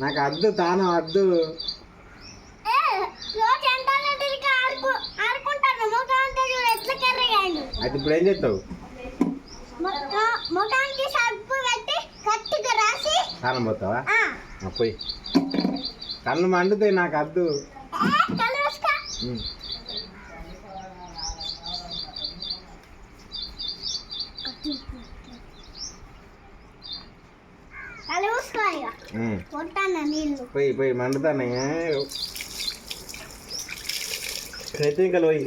నాకు అద్దు తానం అద్దు. అయితే ఇప్పుడు ఏం చేస్తావు? తానం పోతావా? పోయి. కళ్ళు మండుతాయి నాకు అద్దు ఏ, కళ్ళు మూసుకో. ఉమ్. కళ్ళు మూసుకో ఇక ఉమ్. కొట్టాను నీళ్ళు పోయి. పోయి మండుతానే? అయితే ఇంకా పోయి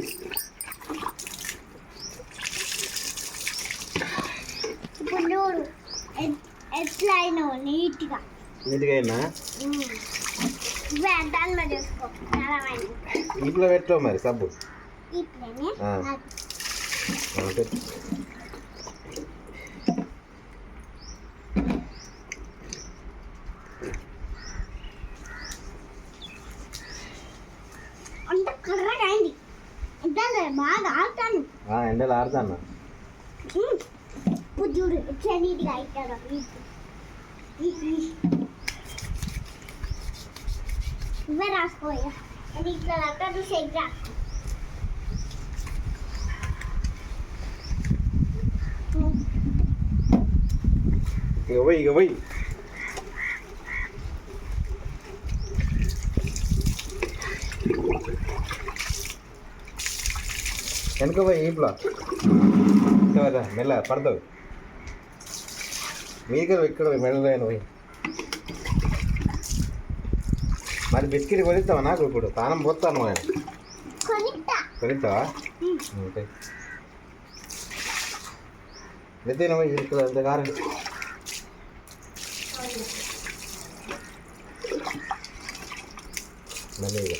ఎట్లా అయినావు నీట్గా. నీట్గా అయినా? ఇంట్లో పెట్టావు మరి సబ్బు. ఇట్లనే అంత కర్రగా అయింది ఇద్దరు బాగా ఆడతాను ఆ, ఎండలు ఆడతాను ఇప్పుడు చూడు ఎట్లా నీట్గా అవుతాడు ఇవే రాసుకో ఇక. అది ఇట్లా అక్కడ చూసి ఎగ్ రాసుకో ఇక పోయి ఇక పోయి వెనుక పోయి ఇంట్లో మెల్ల పడతావు. మీకు ఇక్కడ పోయి మెల్లైన పోయి. మరి బిస్కెట్ కొనిస్తావా నాకు ఇప్పుడు? తానం పోతాను కొనిస్తా. కొనిస్తావా? నితిన్ పోయి ఇక్కడ అంత కారం. మెల్లగా